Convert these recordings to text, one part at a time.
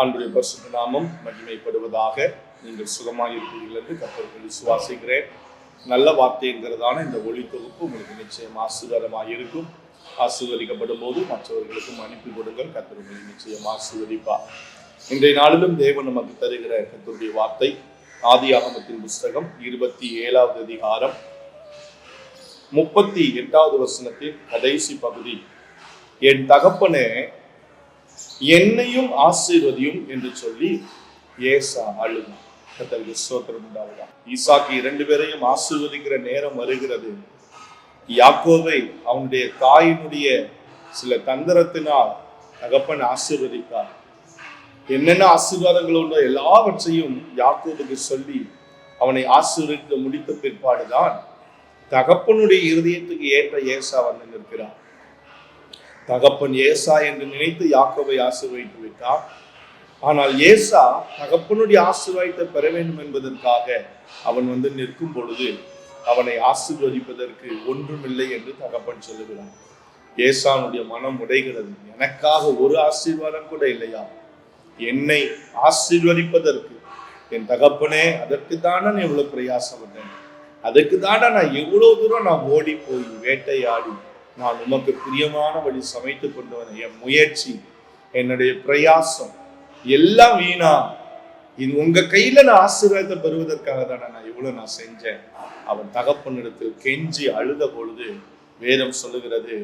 ஆண்டுடைய பரிசுத்த நாமம் மகிமைப்படுவதாக நீங்கள் சுகமாக இருப்பீர்கள் என்று கத்தர்கள் விசுவாசிக்கிறேன் நல்ல வார்த்தைங்கிறதான இந்த ஒளி தொகுப்பு உங்களுக்கு நிச்சயம் ஆசீர்வாதமாக இருக்கும். ஆசீர்வதிக்கப்படும் போது மற்றவர்களுக்கும் அனுப்பி கொடுங்கள். கத்தர்களை நிச்சயம் ஆசீர்வதிப்பார் இன்றைய நாளிலும் தேவன் நமக்கு தருகிற கத்தருடைய வார்த்தை ஆதியாகமத்தின் புஸ்தகம் இருபத்தி ஏழாவது அதிகாரம் முப்பத்தி எட்டாவது வசனத்தின் கடைசி பகுதி. என் தகப்பனே என்னையும் ஆசீர்வதியும் என்று சொல்லி ஏசா அழுதான். கத்தருக்கு ஈசாக்கு இரண்டு பேரையும் ஆசீர்வதிக்கிற நேரம் வருகிறது. யாக்கோவை அவனுடைய தாயினுடைய சில தந்திரத்தினால் தகப்பன் ஆசீர்வதித்தார் என்னென்ன ஆசீர்வாதங்கள் உண்டோ எல்லாவற்றையும் யாக்கோவுக்கு சொல்லி அவனை ஆசீர்வதித்து முடித்த பிற்பாடுதான் தகப்பனுடைய இருதயத்துக்கு ஏற்ற ஏசா வந்து நிற்கிறான் தகப்பன் ஏசா என்று நினைத்து யாக்கோவை ஆசீர்வதித்து விட்டார். ஆனால் ஏசா தகப்பனுடைய ஆசீர்வாதத்தை பெற வேண்டும் என்பதற்காக அவன் வந்து நிற்கும் பொழுது அவனை ஆசீர்வதிப்பதற்கு ஒன்றுமில்லை என்று தகப்பன் சொல்லுகிறான். ஏசானுடைய மனம் உடைகிறது. எனக்காக ஒரு ஆசீர்வாதம் கூட இல்லையா? என்னை ஆசீர்வதிப்பதற்கு. என் தகப்பனே அதற்கு தானே நான் இவ்வளவு பிரயாசப்பட்டேன். அதுக்கு தானே நான் எவ்வளவு தூரம் நான் ஓடி போய் வேட்டையாடி நான் உமக்கு பிரியமான வழி சமைத்து கொண்டு வந்த என் முயற்சி என்னுடைய பிரயாசம் எல்லாம் வீணா. இது உங்க கையில நான் ஆசீர்வாதத்தை பெறுவதற்காக தானே நான் இவ்வளவு நான் செஞ்சேன். அவன் தகப்பனிடத்தில் கெஞ்சி அழுத பொழுது வேதம் சொல்லுகிறது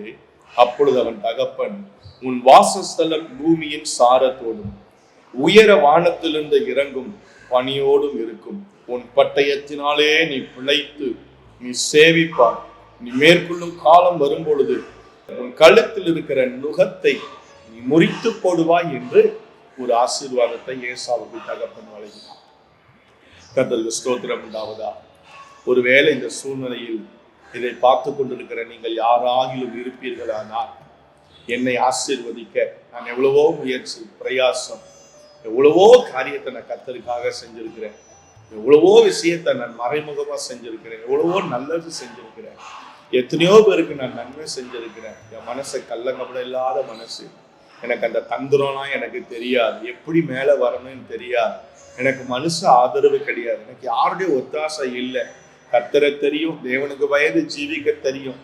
அப்பொழுது அவன் தகப்பன் உன் வாசஸ்தலம் பூமியின் சாரத்தோடும் உயர வானத்திலிருந்து இறங்கும் பணியோடும் இருக்கும். உன் பட்டயத்தினாலே நீ பிழைத்து நீ சேவிப்பார் நீ மேற்கொள்ளும் காலம் வரும் பொழுது உன் கழுத்தில் இருக்கிற நுகத்தை நீ முறித்து போடுவாய் என்று ஒரு ஆசீர்வாதத்தை ஏசாவுக்கு தகப்பன் வழங்கினார். கத்தருக்கு ஸ்தோத்திரம் உண்டாவதா? ஒருவேளை இந்த சூழ்நிலையில் இதை பார்த்து கொண்டிருக்கிற நீங்கள் யாராகிலும் இருப்பீர்களானால் என்னை ஆசீர்வதிக்க நான் எவ்வளவோ முயற்சி பிரயாசம் எவ்வளவோ காரியத்தை நான் கத்தருக்காக செஞ்சிருக்கிறேன். எவ்வளவோ விஷயத்தை நான் மறைமுகமாக செஞ்சுருக்கிறேன். எவ்வளவோ நல்லது செஞ்சுருக்கிறேன். எத்தனையோ பேருக்கு நான் நன்மை செஞ்சுருக்கிறேன். என் மனசை கள்ளங்கப்பட இல்லாத மனசு. எனக்கு அந்த தந்திரம்லாம் எனக்கு தெரியாது. எப்படி மேலே வரணும்னு தெரியாது. எனக்கு மனுஷ ஆதரவு கிடையாது. எனக்கு யாருடைய ஒத்தாசை இல்லை. கத்தரை தெரியும் தேவனுக்கு வயது ஜீவிக்க தெரியும்.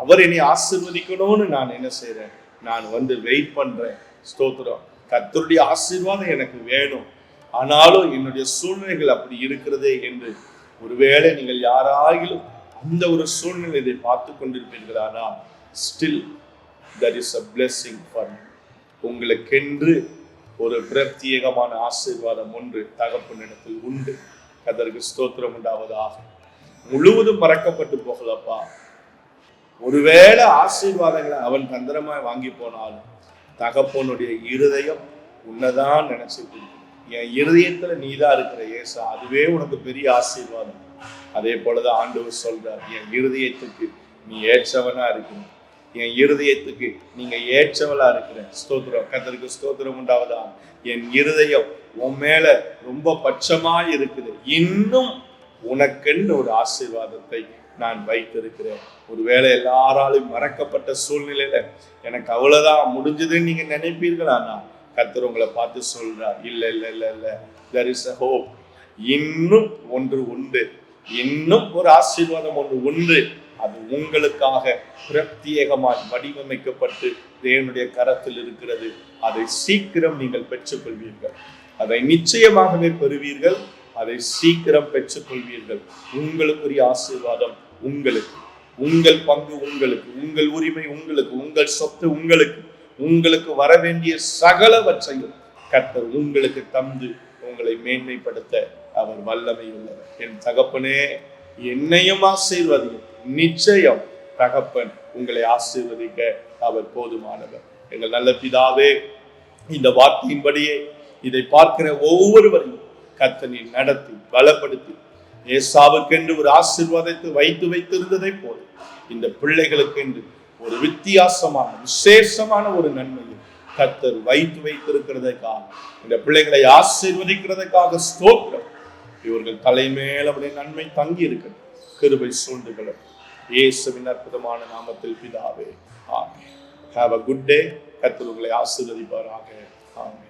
அவர் என்னை ஆசிர்வதிக்கணும்னு நான் என்ன செய்கிறேன் நான் வந்து வெயிட் பண்ணுறேன் ஸ்தோத்திரம். கத்தருடைய ஆசீர்வாதம் எனக்கு வேணும். ஆனாலும் என்னுடைய சூழ்நிலைகள் அப்படி இருக்கிறதே என்று ஒருவேளை நீங்கள் யாராகிலும் அந்த ஒரு சூழ்நிலை இதை பார்த்து கொண்டிருப்பீர்களானா? Still that is a blessing for உங்களுக்கென்று ஒரு பிரத்யேகமான ஆசீர்வாதம் ஒன்று தகப்பனிடத்தில் உண்டு. அதற்கு ஸ்தோத்திரம் உண்டாவதாக. முழுவதும் மறக்கப்பட்டு போகலப்பா. ஒருவேளை ஆசீர்வாதங்களை அவன் தந்திரமாய் வாங்கி போனாலும் தகப்பனுடைய இருதயம் உன்னதான் நினைச்சு என் இருதயத்துல நீதான் இருக்கிற ஏசா அதுவே உனக்கு பெரிய ஆசீர்வாதம். அதே போலதான் ஆண்டவர் சொல்றார் என் இருதயத்துக்கு நீ ஏற்றவனா இருக்கணும் என் இருதயத்துக்கு நீங்க ஏற்றவளா இருக்கிற ஸ்தோத்திரம். கத்தருக்கு ஸ்தோத்திரம் உண்டாவதா என் இருதயம் உன் மேல ரொம்ப பட்சமா இருக்குது. இன்னும் உனக்கென்னு ஒரு ஆசீர்வாதத்தை நான் வைத்திருக்கிறேன். ஒருவேளை எல்லாராலும் மறக்கப்பட்ட சூழ்நிலையில எனக்கு அவ்வளவுதான் முடிஞ்சதுன்னு நீங்க நினைப்பீர்களானா கர்த்தர் உங்களை பார்த்து சொல்றார். இல்லை இல்லை இல்லை இல்லை. தெர் இஸ் அ ஹோப் இன்னும் ஒன்று உண்டு. இன்னும் ஒரு ஆசீர்வாதம் ஒன்று உண்டு. அது உங்களுக்காக பிரத்யேகமாய் வடிவமைக்கப்பட்டு தேவனுடைய கரத்தில் இருக்கிறது. அதை சீக்கிரம் நீங்கள் பெற்றுக்கொள்வீர்கள். அதை நிச்சயமாகவே பெறுவீர்கள். அதை சீக்கிரம் பெற்றுக்கொள்வீர்கள். உங்களுக்குரிய ஆசீர்வாதம் உங்களுக்கு. உங்கள் பங்கு உங்களுக்கு. உங்கள் உரிமை உங்களுக்கு. உங்கள் சொத்து உங்களுக்கு. உங்களுக்கு வர வேண்டிய சகலவற்றையும் கர்த்தர் உங்களுக்கு தந்து உங்களை மேன்மைப்படுத்த அவர் வல்லமை உள்ளவர். என் தகப்பனே என்னையும் ஆசீர்வதியும். நிச்சயம் தகப்பன் உங்களை ஆசீர்வதிக்க அவர் போதுமானவர். எங்கள் நல்ல பிதாவே இந்த வார்த்தையின்படியே இதை பார்க்கிற ஒவ்வொருவரையும் கத்தனை நடத்தி பலப்படுத்தி ஏசாவுக்கென்று ஒரு ஆசீர்வாதத்தை வைத்து வைத்திருந்ததை போல இந்த பிள்ளைகளுக்கென்று ஒரு வித்தியாசமான விசேஷமான ஒரு நன்மையை கத்தர் வைத்து வைத்திருக்கிறதுக்காக இந்த பிள்ளைகளை ஆசீர்வதிக்கிறதுக்காக ஸ்தோத்திரம். இவர்கள் தலைமேல் அவருடைய நன்மை தங்கி இருக்கிறது கிருபை சூழ்ந்துகளும் இயேசுவின் அற்புதமான நாமத்தில் பிதாவே ஆமே ஹாவ் அ குட் டே கத்தர் உங்களை ஆசீர்வதிப்பாராக. ஆமே